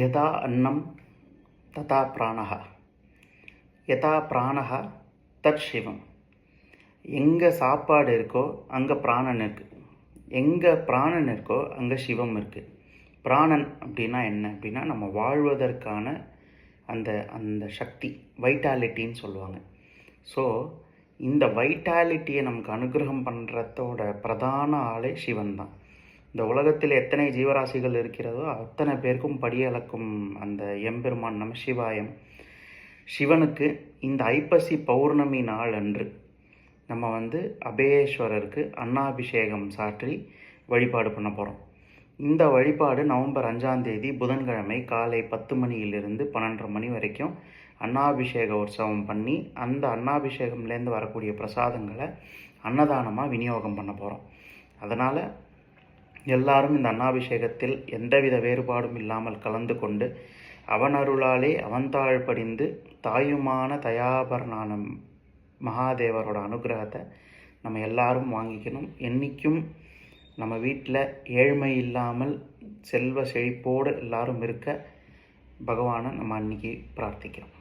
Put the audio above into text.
யதா அன்னம் ததா பிராணஹ. யதா பிராணஹா தத் சிவம். எங்கே சாப்பாடு இருக்கோ அங்கே பிராணன் இருக்குது எங்கே பிராணன் இருக்கோ அங்கே சிவம் இருக்குது பிராணன் அப்படின்னா என்ன அப்படின்னா நம்ம வாழ்வதற்கான அந்த அந்த சக்தி வைட்டாலிட்டின்னு சொல்லுவாங்க. ஸோ இந்த வைட்டாலிட்டியை நமக்கு அனுகிரகம் பண்ணுறதோட பிரதான ஆளே சிவன் தான். இந்த உலகத்தில் எத்தனை ஜீவராசிகள் இருக்கிறதோ அத்தனை பேருக்கும் படியளக்கும் அந்த எம்பெருமான் நம சிவாயம். சிவனுக்கு இந்த ஐப்பசி பௌர்ணமி நாள் அன்று நம்ம வந்து அபேஸ்வரருக்கு அன்னாபிஷேகம் சாற்றி வழிபாடு பண்ண போகிறோம் இந்த வழிபாடு நவம்பர் அஞ்சாம் தேதி புதன்கிழமை காலை பத்து மணியிலிருந்து பன்னெண்டரை மணி வரைக்கும் அன்னாபிஷேக உற்சவம் பண்ணி அந்த அன்னாபிஷேகம்லேருந்து வரக்கூடிய பிரசாதங்களை அன்னதானமாக விநியோகம் பண்ண போகிறோம் அதனால் எல்லாரும் இந்த அன்னாபிஷேகத்தில் எந்தவித வேறுபாடும் இல்லாமல் கலந்து கொண்டு அவன் அருளாலே அவன்தாழ் படிந்து தாயுமான தயாபரனான மகாதேவரோட அனுகிரகத்தை நம்ம எல்லாரும் வாங்கிக்கணும். என்றைக்கும் நம்ம வீட்டில் ஏழ்மை இல்லாமல் செல்வ செழிப்போடு எல்லாரும் இருக்க பகவானை நம்ம அன்னைக்கு பிரார்த்திக்கிறோம்.